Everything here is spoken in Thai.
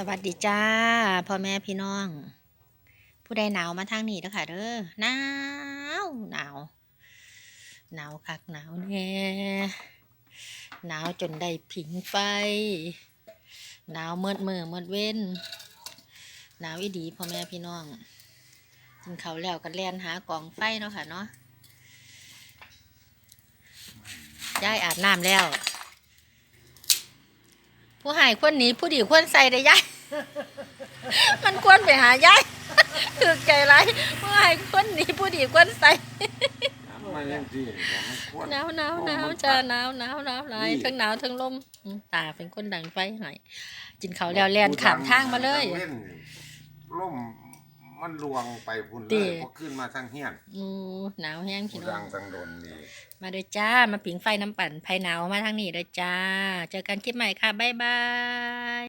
สวัสดีจ้าพ่อแม่พี่น้อง ผู้ใดหนาวมาทางนี้เด้อค่ะเด้อหนาวหนาวหนาวคักหนาวแน่หนาวจนได้ผิงไฟหนาวเมืดมือเมืดเว้นหนาวอีดีพ่อแม่พี่น้องกินเขาแล้วกันแล่นหากองไฟเนาะค่ะเนาะย้ายอาบน้ำแล้ว ผู้ใหายควรหนีผู้ดีควรใส่ได้ยายมันควรไปหายายถึกใจไรผู้ใหายควรหนีผู้ดีควรใส่มายังที่ผมไม่ควรหนาวหนาวหนาวจ้าหนาวหนาวหนาวหลายทั้งหนาวทั้งลมอืมตาเป็นคนดังไฟใหายกินเขาวแล้วแล่นขามทางมาเลยล่นล่ม มันลวงไปพุ่นเลติ ยพอขึ้นมาทางเฮียนอือหนาวแห้งผู้พี่น้อดังง ทางโดนนี่มาเลยจ้า มาผิงไฟน้ำปั่นภายหนาวมาทางนี้เลยจ้า เจอกันคลิปใหม่ค่ะ บ๊ายบาย